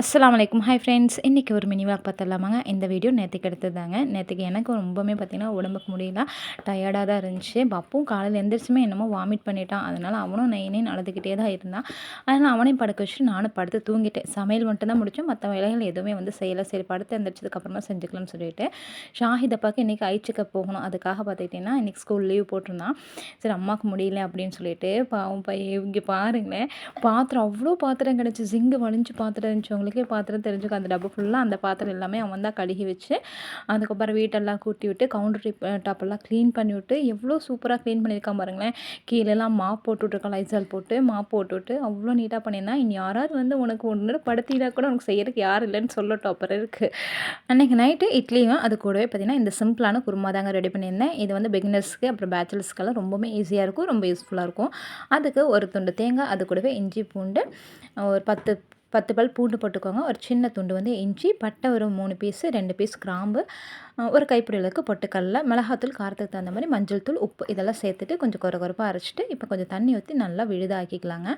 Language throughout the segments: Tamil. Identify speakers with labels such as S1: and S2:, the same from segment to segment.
S1: அஸ்லாம் வலைக்கும் ஹாய் ஃப்ரெண்ட்ஸ் இன்றைக்கி ஒரு மினி வாக் பார்த்துடலாமாங்க? இந்த வீடியோ நேற்றுக்கு எடுத்ததாங்க நேற்றுக்கு எனக்கு ரொம்பவுமே பார்த்திங்கன்னா உடம்புக்கு முடியல. டயர்டாக தான் இருந்துச்சு. பப்பும் காலையில் எந்திரிச்சுமே என்னமோ வாமிட் பண்ணிட்டான். அதனால் அவனும் நைனே நடந்துக்கிட்டே தான் இருந்தான். அதனால் அவனையும் படுக்க வச்சுட்டு நானும் படுத்து தூங்கிட்டேன். சமையல் மட்டும் தான் முடிச்சோம். மற்ற வேலைகள் எதுவுமே வந்து செய்யலை. சரி படுத்து எந்திரிச்சதுக்கப்புறமா செஞ்சுக்கலாம்னு சொல்லிட்டு. ஷாஹித் அப்பாவுக்கு இன்றைக்கி ஐச்சிக்கப் போகணும். அதுக்காக பார்த்துக்கிட்டிங்கன்னா இன்றைக்கி ஸ்கூல் லீவ் போட்டிருந்தான். சரி அம்மாவுக்கு முடியல அப்படின்னு சொல்லிட்டு பாவம் பையன் இங்கே பாருங்களேன். பாத்திரம் அவ்வளோ பாத்திரம் கிடச்சி ஜிங்கு வலிஞ்சு பாத்திரம் இருந்துச்சு அவங்களுக்கே பாத்திரம் தெரிஞ்சுக்கும். அந்த டப்பு ஃபுல்லாக அந்த பாத்திரம் எல்லாமே அவன் தான் கழுகி வச்சு அதுக்கப்புறம் வீட்டெல்லாம் கூட்டி விட்டு கவுண்டர் டாப்பெல்லாம் க்ளீன் பண்ணி விட்டு எவ்வளோ சூப்பராக க்ளீன் பண்ணியிருக்கான் பாருங்களேன். கீழெல்லாம் மாப் போட்டு லைசால் போட்டு மாப் போட்டுவிட்டு அவ்வளோ நீட்டாக பண்ணியிருந்தான். இனி யாராவது வந்து உனக்கு ஒன்று படுத்தினா கூட உனக்கு செய்யறதுக்கு யார் இல்லைன்னு சொல்ல டாப்பர் இருக்குது அன்றைக்கி நைட்டு இட்லியும் அது கூடவே பார்த்திங்கன்னா இந்த சிம்பிளான குருமா தாங்க ரெடி பண்ணியிருந்தேன். இது வந்து பிகினர்ஸ்க்கு அப்புறம் பேச்சுலர்ஸ்க்கெல்லாம் ரொம்பவுமே ஈஸியாக இருக்கும் ரொம்ப யூஸ்ஃபுல்லாக இருக்கும். அதுக்கு ஒரு துண்டு தேங்காய் அது கூடவே இஞ்சி பூண்டு ஒரு பத்து பத்து பல் பூண்டு போட்டுக்கோங்க. ஒரு சின்ன துண்டு வந்து இஞ்சி பட்டை ஒரு மூணு பீஸு ரெண்டு பீஸ் கிராம்பு ஒரு கைப்பிடி அளவுக்கு பொட்டுக்கடல மிளகாத்தூள் காரத்துக்கு தகுந்த மாதிரி மஞ்சள் தூள் உப்பு இதெல்லாம் சேர்த்துட்டு கொஞ்சம் குறை குறைப்பாக அரைச்சிட்டு இப்போ கொஞ்சம் தண்ணி ஊற்றி நல்லா விழுதாக்கிக்கலாங்க.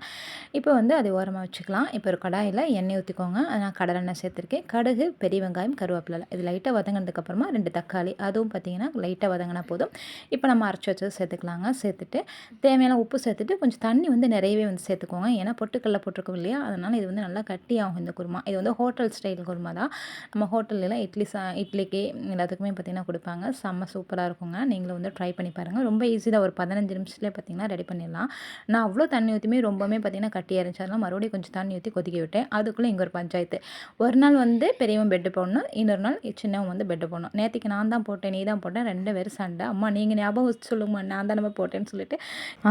S1: இப்போ வந்து அதை ஓரமாக வச்சுக்கலாம். இப்போ ஒரு கடாயில் எண்ணெய் ஊற்றிக்கோங்க நான் கடலெண்ணெய் சேர்த்துருக்கேன். கடுகு பெரிய வெங்காயம் கருவேப்பிலை இது லைட்டாக வதங்கினதுக்கப்புறமா ரெண்டு தக்காளி. அதுவும் பார்த்திங்கன்னா லைட்டாக வதங்கினா போதும். இப்போ நம்ம அரைச்சி வச்சது சேர்த்துக்கலாங்க. சேர்த்துட்டு தேவையான உப்பு சேர்த்துட்டு கொஞ்சம் தண்ணி வந்து நிறையவே வந்து சேர்த்துக்கோங்க. ஏன்னா பொட்டுக்கல்ல போட்டிருக்கோம் இல்லையா? அதனால் இது வந்து நல்லா கட்டி ஆகும் இந்த குருமா. இது வந்து ஹோட்டல் ஸ்டைல் குருமா தான். நம்ம ஹோட்டல்லாம் இட்லி சா இட்லிக்கு இல்லை எல்லாத்துக்குமே பார்த்திங்கன்னா கொடுப்பாங்க. செம்ம சூப்பராக இருக்குங்க. நீங்களும் வந்து ட்ரை பண்ணி பாருங்கள் ரொம்ப ஈஸி தான். ஒரு பதினஞ்சு நிமிஷத்துலேயே பார்த்திங்கன்னா ரெடி பண்ணிடலாம். நான் அவ்வளோ தண்ணி ஊற்றியுமே ரொம்பவுமே பார்த்திங்கன்னா கட்டி இருந்துச்சு அதெல்லாம் மறுபடியும் கொஞ்சம் தண்ணி ஊற்றி கொதிக்க விட்டேன். அதுக்குள்ளே இங்கே ஒரு பஞ்சாயத்து. ஒரு நாள் வந்து பெரியவன் பெட்டு போடணும். இன்னொரு நாள் சின்னவன் வந்து பெட்டு போடணும். நேற்றுக்கு நான் தான் போட்டேன் நீ தான் போட்டேன் ரெண்டு பேரும் சண்டை. அம்மா நீங்கள் ஞாபகம் வச்சு சொல்லுங்கம்மா நான் தான் நம்ம போட்டேன்னு சொல்லிட்டு.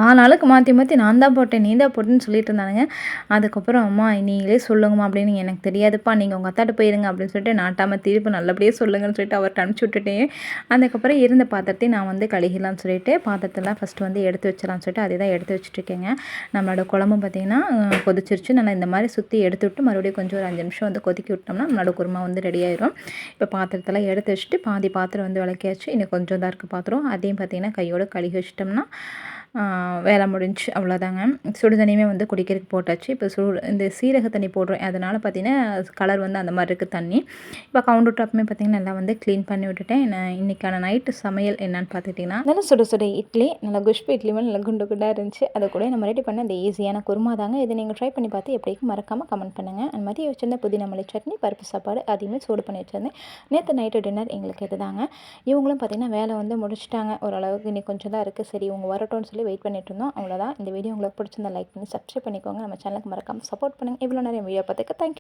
S1: ஆனாலுக்கு மாற்றி மாற்றி நான் தான் போட்டேன் நீ தான் போட்டேன்னு சொல்லிட்டு இருந்தானுங்க. அதுக்கப்புறம் அம்மா நீங்களே சொல்லுங்கம்மா அப்படின்னு எனக்கு தெரியாதுப்பா. நீங்கள் உங்கள் அத்தாட்ட போயிருங்க அப்படின்னு சொல்லிட்டு நாட்டாமல் திருப்பி நல்லபடியாக சொல்லுங்கன்னு சொல்லிட்டு அவர்கிட்ட அனுப்பிச்சி விட்டுட்டேன் அதுக்கப்புறம் இருந்த பாத்திரத்தையும் நான் வந்து கழுகிலாம்னு சொல்லிட்டு பாத்திரத்தெல்லாம் ஃபஸ்ட்டு வந்து எடுத்து வச்சிடலாம்னு சொல்லிட்டு அதே தான் எடுத்து வச்சுட்ருக்கேங்க நம்மளோட குழம்பு பார்த்திங்கன்னா கொதிச்சிருச்சு. நல்லா இந்த மாதிரி சுற்றி எடுத்து விட்டு மறுபடியும் கொஞ்சம் ஒரு அஞ்சு நிமிஷம் வந்து கொதிக்கி விட்டோம்னா நம்மளோட குருமா வந்து ரெடி ஆயிரும். இப்போ பாத்திரத்தெல்லாம் எடுத்து வச்சுட்டு பாதி பாத்திரம் வந்து விளக்கியாச்சு. இன்னும் கொஞ்சம் தான் இருக்குது பாத்திரம். அதையும் பார்த்திங்கன்னா கையோடு கழுகி வச்சிட்டோம்னா வேலை முடிஞ்சு அவ்வளோதாங்க சுடு தண்ணியுமே வந்து குடிக்கிறதுக்கு போட்டாச்சு. இப்போ சுடு இந்த சீரக தண்ணி போடுறோம். அதனால் பார்த்திங்கன்னா கலர் வந்து அந்த மாதிரி இருக்குது தண்ணி. இப்போ கவுண்டர் டாப்புமே பார்த்திங்கன்னா நல்லா வந்து க்ளீன் பண்ணி விட்டுட்டேன். நான் இன்றைக்கான நைட்டு சமையல் என்னென்னு பார்த்துட்டிங்கன்னா நல்லா சுட சுட இட்லி நல்லா குஷ்பு இட்லி மாதிரி நல்லா குண்டு குண்டாக இருந்துச்சு. அதை கூட நம்ம ரெடி பண்ண அந்த ஈஸியான குருமா தாங்க. இதை நீங்கள் ட்ரை பண்ணி பார்த்து எப்படிக்கும் மறக்காமல் கமெண்ட் பண்ணுங்கள் அந்த மாதிரி வச்சுருந்த புதினா மல்லி சட்னி பருப்பு சாப்பாடு அதையுமே சூடு பண்ணி வச்சுருந்தேன். நேற்று நைட்டு டின்னர் எங்களுக்கு இதுதாங்க. இவங்களும் பார்த்திங்கன்னா வேலை வந்து முடிச்சிட்டாங்க. ஓரளவுக்கு இன்னைக்கு கொஞ்சம் தான் இருக்குது சரி இவங்க வரட்டும்னு சொல்லி வெயிட் பண்ணிட்டு இருந்தோம் அவ்வளோதான் இந்த வீடியோ உங்களுக்கு பிடிச்சிருந்தா லைக் பண்ணி சப்ஸ்கிரைப் பண்ணிக்கோங்க. நம்ம சேனலுக்கு மறக்காமல் சப்போர்ட் பண்ணுங்கள் இவ்வளோ நிறைய வீடியோ பார்த்துக்க தேங்க்யூ